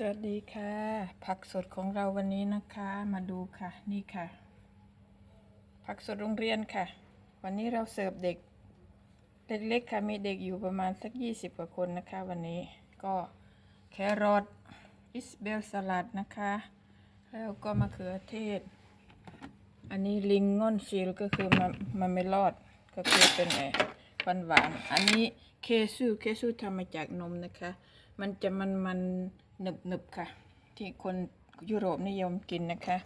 สวัสดีค่ะ ผักสดของเราวันนี้นะคะมาดูค่ะนี่ค่ะ ผักสดโรงเรียนค่ะ วันนี้เราเสิร์ฟเด็ก เล็กๆค่ะมีเด็กอยู่ประมาณสัก 20 กว่าคนนะคะ วันนี้ก็แครอทอิสเบลสลัดนะคะ แล้วก็มะเขือเทศ อันนี้ลิงงอนชิลก็คือมะมะเมลอดก็คือเป็นไอ้หวานหวานอันนี้เคซูเคซูทำมาจากนมนะคะ มันจะมันมันหนึบหนึบค่ะ ที่คนยุโรปนิยมกินนะคะ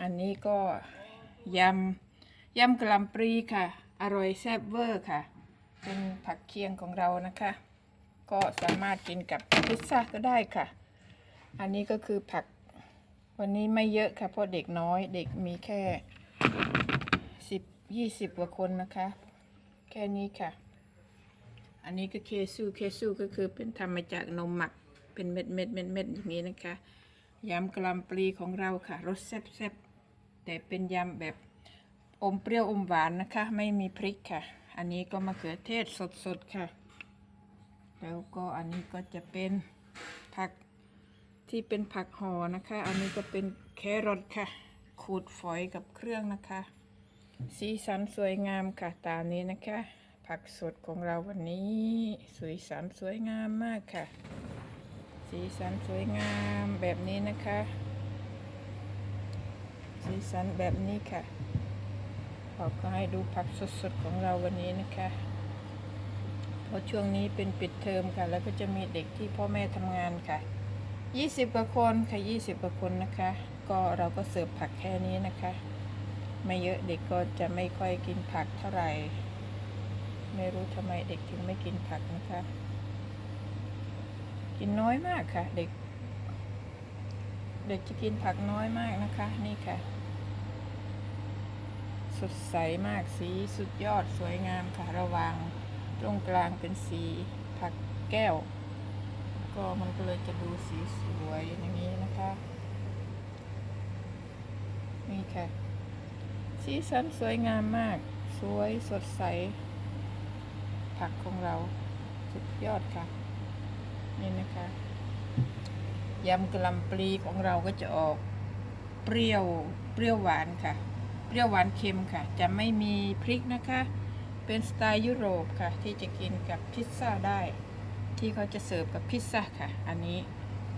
อันนี้ก็ยำยำกะหล่ำปลีค่ะ อร่อยแซ่บเวอร์ค่ะ เป็นผักเคียงของเรานะคะ ก็สามารถกินกับพิซซ่าก็ได้ค่ะ อันนี้ก็คือผักวันนี้ไม่เยอะค่ะเพราะเด็กน้อยเด็กมีแค่สิบยี่สิบกว่าคนนะคะ แค่นี้ค่ะ อันนี้ก็เคซูเคซูก็คือเป็นทำมาจากนมหมัก เป็นเม็ดเม็ดเม็ดเม็ดอย่างนี้นะคะยำกะหล่ำปลีของเราค่ะรสแซ่บๆแต่เป็นยำแบบอมเปรี้ยวอมหวานนะคะ ไม่มีพริกค่ะ อันนี้ก็มะเขือเทศสดๆค่ะ แล้วก็อันนี้ก็จะเป็นผักที่เป็นผักห่อนะคะ อันนี้ก็เป็นแครอทค่ะ ขูดฝอยกับเครื่องนะคะ สีสันสวยงามค่ะตามนี้นะคะ ผักสดของเราวันนี้สวยสันสวยงามมากค่ะ สีสันสวยงามแบบนี้นะคะ สีสันแบบนี้ค่ะขอก็ให้ดูผักสดๆของเราวันนี้นะคะเพราะช่วงนี้เป็นปิดเทอมค่ะ แล้วก็จะมีเด็กที่พ่อแม่ทำงานค่ะ 20กว่าคนค่ะ 20กว่าคนนะคะ ก็เราก็เสิร์ฟผักแค่นี้นะคะ ไม่เยอะเด็กก็จะไม่ค่อยกินผักเท่าไหร่ ไม่รู้ทำไมเด็กถึงไม่กินผักนะคะ กินน้อยมากค่ะ เด็ก เด็กจะกินผักน้อยมากนะคะ นี่ค่ะ สดใสมากสีสุดยอดสวยงามค่ะ ระหว่างตรงกลางเป็นสีผักแก้ว ก็มันก็เลยจะดูสีสวยอย่างนี้นะคะ นี่ค่ะ สีสันสวยงามมาก สวยสดใส ผักของเราสุดยอดค่ะ นี่นะคะยำกะหล่ำปลีของเราก็จะออกเปรี้ยวเปรี้ยวหวานค่ะ เปรี้ยวหวานเค็มค่ะ จะไม่มีพริกนะคะ เป็นสไตล์ยุโรปค่ะ ที่จะกินกับพิซซ่าได้ ที่เขาจะเสิร์ฟกับพิซซ่าค่ะ อันนี้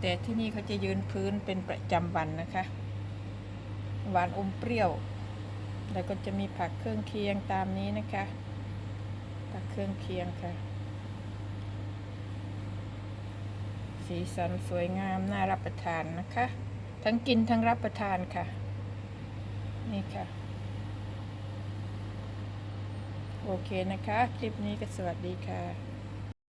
แต่ที่นี่เขาจะยืนพื้นเป็นประจำวันนะคะ หวานอมเปรี้ยว แล้วก็จะมีผักเครื่องเคียงตามนี้นะคะ รื่องเคียงค่ะ สีสันสวยงาม น่ารับประทานนะคะ ทั้งกินทั้งรับประทานค่ะ นี่ค่ะ โอเคนะคะ คลิปนี้ก็สวัสดีค่ะ